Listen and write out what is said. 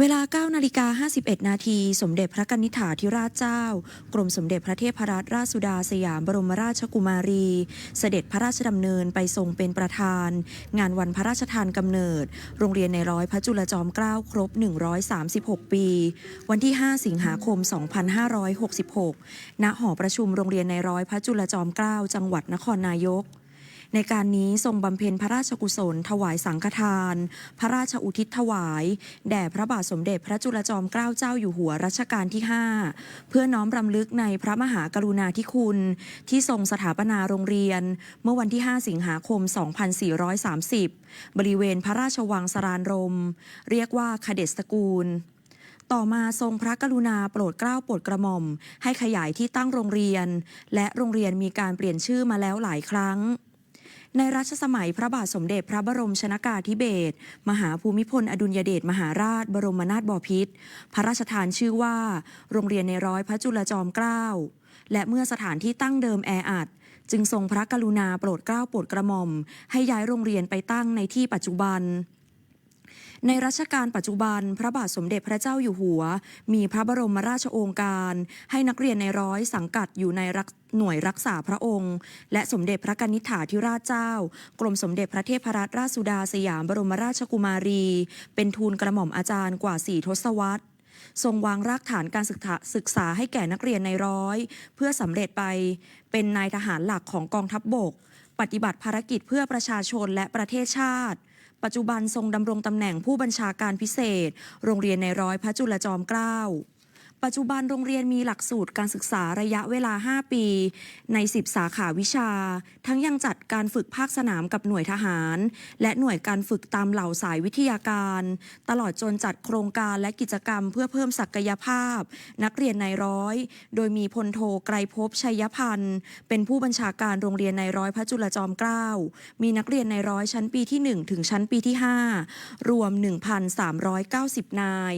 เวลา9นาฬิกา51 นาที สมเด็จพระกนิษฐาธิราชเจ้า กรมสมเด็จพระเทพรัตนราชสุดาสยามบรมราชกุมารี เสด็จพระราชดำเนินไปทรงเป็นประธาน งานวันพระราชทานกำเนิด โรงเรียนในร้อยพระจุลจอมเกล้าครบ 136 ปี วันที่ 5 สิงหาคม 2566 ณ หอประชุมโรงเรียนในร้อยพระจุลจอมเกล้าจังหวัดนครนายก ในการนี้ทรงบำเพ็ญพระราชกุศล ถวายสังฆทาน พระราชอุทิศถวาย แด่พระบาทสมเด็จพระจุลจอมเกล้าเจ้าอยู่หัวรัชกาลที่ 5 เพื่อน้อมรำลึกในพระมหากรุณาธิคุณ ที่ทรงสถาปนาโรงเรียน เมื่อวันที่ 5 สิงหาคม 2430 บริเวณพระราชวังสรานรม เรียกว่าคเดสกูลต่อมาทรงพระกรุณาโปรดเกล้าโปรดกระหม่อม ให้ขยายที่ตั้งโรงเรียน และโรงเรียนมีการเปลี่ยนชื่อมาแล้วหลายครั้ง ในรัชสมัยพระบาทสมเด็จพระบรมชนากาธิเบศรมหาภูมิพลอดุลยเดชมหาราช บรมนาถบพิตรพระราชทานชื่อว่า โรงเรียนในร้อยพระจุลจอมเกล้าและเมื่อสถานที่ตั้งเดิมแออัดจึงทรงพระกรุณาโปรดเกล้าโปรดกระหม่อม ให้ย้ายโรงเรียนไปตั้งในที่ปัจจุบัน ในรัชกาลปัจจุบัน พระบาทสมเด็จพระเจ้าอยู่หัว มีพระบรมราชโองการ ให้นักเรียนในร้อยสังกัดอยู่ในรักหน่วยรักษาพระองค์ และสมเด็จพระกนิษฐาธิราชเจ้า กรมสมเด็จพระเทพรัตนราชสุดาสยามบรมราชกุมารี เป็นทูลกระหม่อมอาจารย์กว่าสี่ทศวรรษทรงวางรากฐานการศึกษาศึกษาให้แก่นักเรียนในร้อย เพื่อสำเร็จไปเป็นนายทหารหลักของกองทัพบบก ปฏิบัติภารกิจเพื่อประชาชนและประเทศชาติ ปัจจุบันทรงดำรงตำแหน่งผู้บัญชาการพิเศษ โรงเรียนในร้อยพระจุลจอมเกล้า ปัจจุบันโรงเรียนมีหลักสูตรการศึกษาระยะเวลา 5 ปี ใน 10 สาขาวิชา ทั้งยังจัดการฝึกภาคสนามกับหน่วยทหาร และหน่วยการฝึกตามเหล่าสายวิทยาการ ตลอดจนจัดโครงการและกิจกรรมเพื่อเพิ่มศักยภาพ นักเรียนในร้อย โดยมีพลโทไกรภพชัยพันธ์เป็นผู้บัญชาการโรงเรียนในร้อยพระจุลจอมเกล้ามีนักเรียนในร้อยชั้นปีที่ 1 ถึงชั้นปีที่ 5 รวม 1,390 นาย